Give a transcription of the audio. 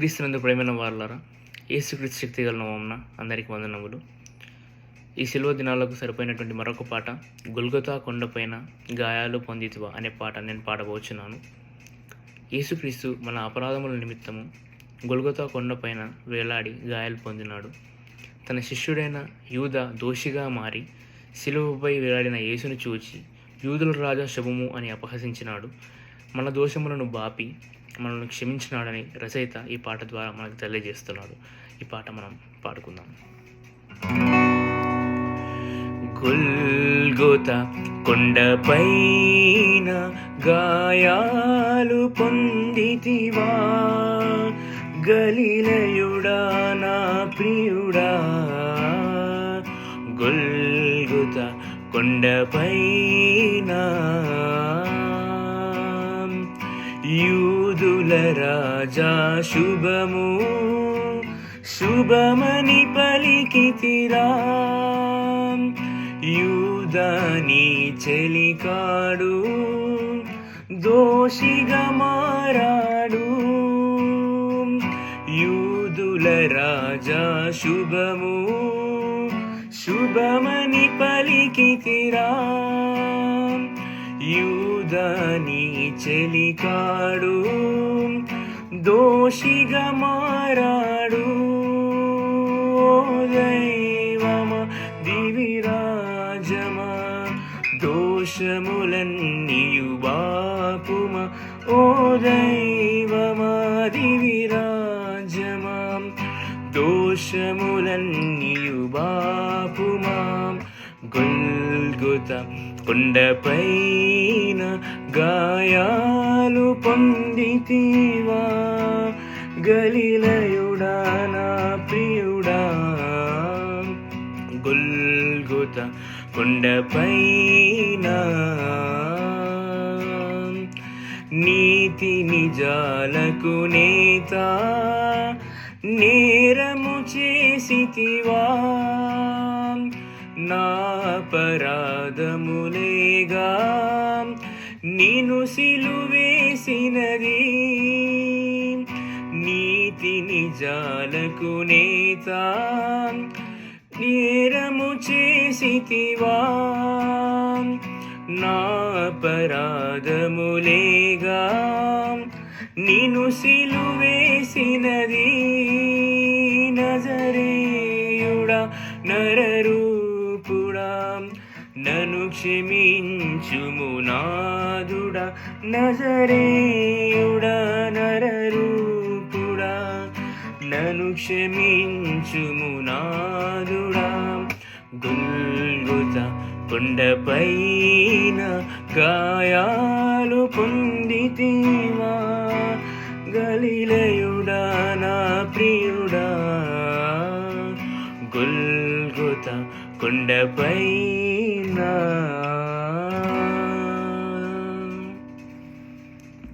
క్రీస్తునందు ప్రేమైన వారులారా ఏసుక్రీస్తు శక్తి గల నామమున అందరికీ వందనములు. ఈ సెలవు దినాలకు సరిపోయినటువంటి మరొక పాట గొల్గొతా కొండపైన గాయాలు పొందితివా అనే పాట నేను పాడబోచున్నాను. యేసుక్రీస్తు మన అపరాధముల నిమిత్తము గొల్గొతా కొండపైన వేలాడి గాయాలు పొందినాడు. తన శిష్యుడైన యూద దోషిగా మారి శిలువపై వేలాడిన యేసును చూచి యూదుల రాజా శుభము అని అపహసించినాడు. మన దోషములను బాపి మనల్ని క్షమించినాడని రచయిత ఈ పాట ద్వారా మనకు తెలియజేస్తున్నాడు. ఈ పాట మనం పాడుకుందాం. గుల్గోత కొండపైన గాయాలు పొందితివా? గలిలయుడా నా ప్రియుడా? గొల్గుత కొండపైన యూదుల రాజా శుభము శుభమని పలికితిరా. యూదాని చెలికాడు దోషిగా మారాడు. యూదుల రాజా శుభము శుభమని పలికితిరా. యూ యూదాని చెలికాడు దోషిగా మారాడు ఓ దైవమా దివిరాజమా దోషములన్నీయు బాపుమా ఓ దైవమా దివిరాజమా దోషములన్నీయు బాపుమా గొల్గొత కొండపైన గాయాలు పొందితివా? గలిలయుడా నా ప్రియుడా. గుల్గుత కొండపైన నీతి నిజాలకు నేత నేరము చేసితివా? పరాధములేగా నేను సిలువేసినది. నీతిని జాలకు నేత నేరము చేసితివా. నా అపరాధములేగా నిను సిలువేసినది. నజరేయుడా నరే క్షమించుమునాదుడ నజరేయుడ నాదుడా నజరేయుడా నరరూపుడా. నన్ను క్షమించుము గుల్గుత కొండపైన గాయాలు పొందితేవా. గలిలయుడా నా ప్రియుడా. గుల్గుత కొండపైన